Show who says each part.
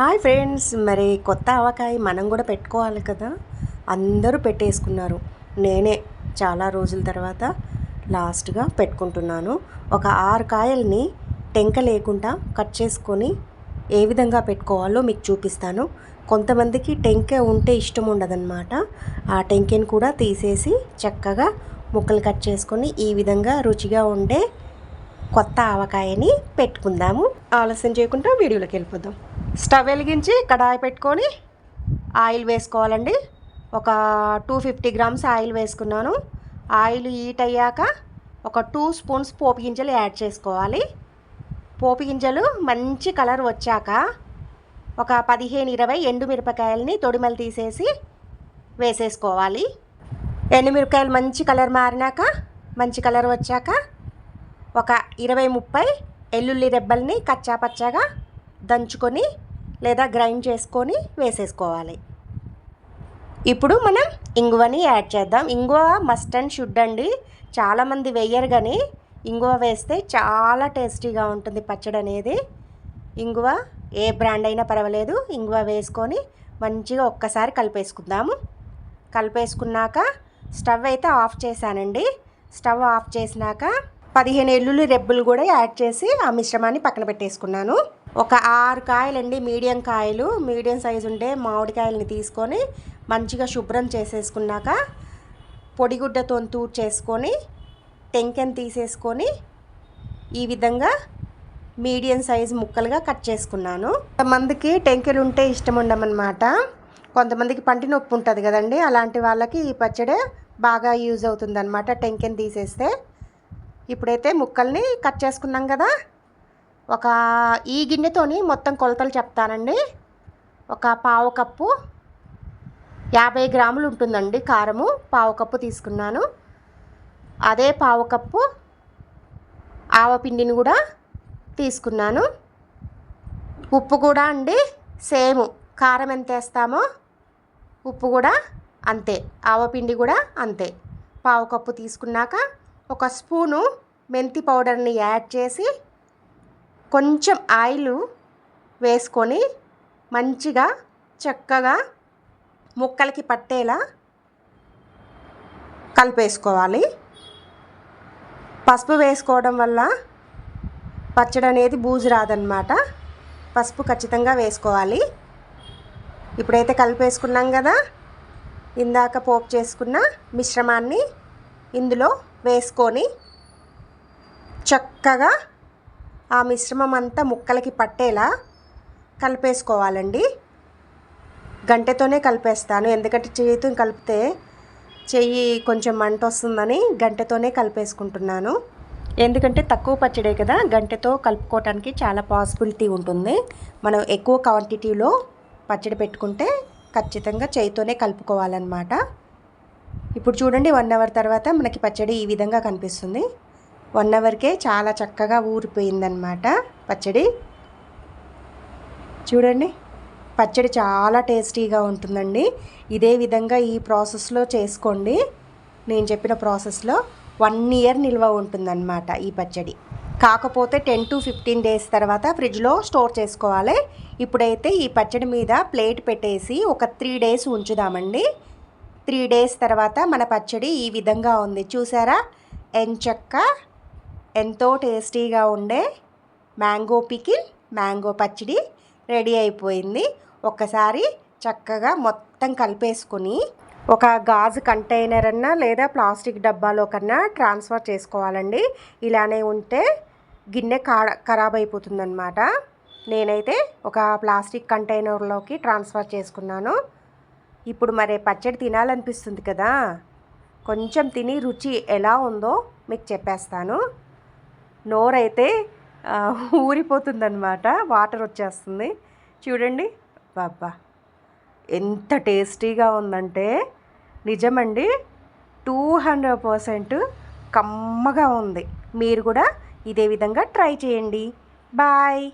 Speaker 1: Hi friends మరి కొత్త ఆవకాయ మనం కూడా పెట్టుకోవాలి కదా? అందరూ పెట్టేసుకున్నారు. నేనే చాలా రోజుల తర్వాత లాస్ట్గా పెట్టుకుంటున్నాను. ఒక ఆరు కాయల్ని టెంక లేకుండా కట్ చేసుకొని ఏ విధంగా పెట్టుకోవాలో మీకు చూపిస్తాను. కొంతమందికి టెంక ఉంటే ఇష్టం ఉండదన్నమాట. ఆ టెంకెని కూడా తీసేసి చక్కగా ముక్కలు కట్ చేసుకొని ఈ విధంగా రుచిగా ఉండే కొత్త ఆవకాయని పెట్టుకుందాము. ఆలస్యం చేయకుండా వీడియోలోకి వెళ్ళిపోదాం. స్టవ్ వెలిగించి కడాయి పెట్టుకొని ఆయిల్ వేసుకోవాలండి. ఒక టూ ఫిఫ్టీ గ్రామ్స్ ఆయిల్ వేసుకున్నాను. ఆయిల్ హీట్ అయ్యాక ఒక టూ స్పూన్స్ పోపు గింజలు యాడ్ చేసుకోవాలి. పోపు గింజలు మంచి కలర్ వచ్చాక ఒక పదిహేను ఇరవై ఎండుమిరపకాయలని తొడిమలు తీసేసి వేసేసుకోవాలి. ఎండుమిరపకాయలు మంచి కలర్ మారినాక మంచి కలర్ వచ్చాక ఒక ఇరవై ముప్పై ఎల్లుల్లి రెబ్బల్ని కచ్చాపచ్చాగా దంచుకొని లేదా గ్రైండ్ చేసుకొని వేసేసుకోవాలి. ఇప్పుడు మనం ఇంగువని యాడ్ చేద్దాం. ఇంగువ మస్ట్ అండ్ షుడ్ అండి. చాలామంది వెయ్యరు కానీ ఇంగువ వేస్తే చాలా టేస్టీగా ఉంటుంది పచ్చడి అనేది. ఇంగువ ఏ బ్రాండ్ అయినా పర్వాలేదు. ఇంగువ వేసుకొని మంచిగా ఒక్కసారి కలిపేసుకుందాము. కలిపేసుకున్నాక స్టవ్ అయితే ఆఫ్ చేశానండి. స్టవ్ ఆఫ్ చేసినాక పదిహేను ఎల్లుల్లి రెబ్బలు కూడా యాడ్ చేసి ఆ మిశ్రమాన్ని పక్కన పెట్టేసుకున్నాను. ఒక ఆరు కాయలండి మీడియం కాయలు. మీడియం సైజు ఉండే మామిడికాయలని తీసుకొని మంచిగా శుభ్రం చేసేసుకున్నాక పొడిగుడ్డతో తూడ్ చేసుకొని టెంకెన్ తీసేసుకొని ఈ విధంగా మీడియం సైజు ముక్కలుగా కట్ చేసుకున్నాను. కొంతమందికి టెంకెలు ఉంటే ఇష్టం ఉండమన్నమాట. కొంతమందికి పంటి నొప్పి ఉంటుంది కదండి అలాంటి వాళ్ళకి ఈ పచ్చడి బాగా యూజ్ అవుతుందన్నమాట టెంకెన్ తీసేస్తే. ఇప్పుడైతే ముక్కల్ని కట్ చేసుకున్నాం కదా ఒక ఈ గిన్నెతోని మొత్తం కొలతలు చెప్తానండి. ఒక పావు కప్పు యాభై గ్రాములు ఉంటుందండి కారము. పావు కప్పు తీసుకున్నాను. అదే పావు కప్పు ఆవపిండిని కూడా తీసుకున్నాను. ఉప్పు కూడా అండి సేమ్. కారం ఎంత వేస్తామో ఉప్పు కూడా అంతే. ఆవపిండి కూడా అంతే. పావు కప్పు తీసుకున్నాక ఒక స్పూను మెంతి పౌడర్ని యాడ్ చేసి కొంచెం ఆయిల్ వేసుకొని మంచిగా చక్కగా ముక్కలకి పట్టేలా కలిపేసుకోవాలి. పసుపు వేసుకోవడం వల్ల పచ్చడి అనేది బూజు రాదనమాట పసుపు ఖచ్చితంగా వేసుకోవాలి. ఇప్పుడైతే కలిపేసుకున్నాం కదా. ఇందాక పోపు చేసుకున్న మిశ్రమాన్ని ఇందులో వేసుకొని చక్కగా ఆ మిశ్రమం అంతా ముక్కలకి పట్టేలా కలిపేసుకోవాలండి. గంటెతోనే కలిపేస్తాను. ఎందుకంటే చేయితో కలిపితే చెయ్యి కొంచెం మంట వస్తుందని గంటెతోనే కలిపేసుకుంటున్నాను. ఎందుకంటే తక్కువ పచ్చడే కదా గంటెతో కలుపుకోవటానికి చాలా పాసిబిలిటీ ఉంటుంది. మనం ఎక్కువ క్వాంటిటీలో పచ్చడి పెట్టుకుంటే ఖచ్చితంగా చేయితోనే కలుపుకోవాలన్నమాట. ఇప్పుడు చూడండి వన్ అవర్ తర్వాత మనకి పచ్చడి ఈ విధంగా కనిపిస్తుంది. వన్ అవర్కే చాలా చక్కగా ఊరిపోయిందనమాట పచ్చడి. చూడండి పచ్చడి చాలా టేస్టీగా ఉంటుందండి. ఇదే విధంగా ఈ ప్రాసెస్లో చేసుకోండి. నేను చెప్పిన ప్రాసెస్లో వన్ ఇయర్ నిల్వ ఉంటుందన్నమాట ఈ పచ్చడి. కాకపోతే టెన్ టు ఫిఫ్టీన్ డేస్ తర్వాత ఫ్రిడ్జ్లో స్టోర్ చేసుకోవాలి. ఇప్పుడైతే ఈ పచ్చడి మీద ప్లేట్ పెట్టేసి ఒక త్రీ డేస్ ఉంచుదామండి. త్రీ డేస్ తర్వాత మన పచ్చడి ఈ విధంగా ఉంది. చూసారా? ఎంచక్క ఎంతో టేస్టీగా ఉండే మ్యాంగో పికిల్ మ్యాంగో పచ్చడి రెడీ అయిపోయింది. ఒక్కసారి చక్కగా మొత్తం కలిపేసుకొని ఒక గాజు కంటైనర్ అన్నా లేదా ప్లాస్టిక్ డబ్బాలో కన్నా ట్రాన్స్ఫర్ చేసుకోవాలండి. ఇలానే ఉంటే గిన్నె కా ఖరాబ్ అయిపోతుందన్నమాట. నేనైతే ఒక ప్లాస్టిక్ కంటైనర్లోకి ట్రాన్స్ఫర్ చేసుకున్నాను. ఇప్పుడు మరి పచ్చడి తినాలనిపిస్తుంది కదా? కొంచెం తిని రుచి ఎలా ఉందో మీకు చెప్పేస్తాను. నోరైతే ఊరిపోతుందన్నమాట. వాటర్ వచ్చేస్తుంది. చూడండి. బాబా ఎంత టేస్టీగా ఉందంటే నిజమండి టూ హండ్రెడ్ పర్సెంట్ కమ్మగా ఉంది. మీరు కూడా ఇదే విధంగా ట్రై చేయండి. బాయ్!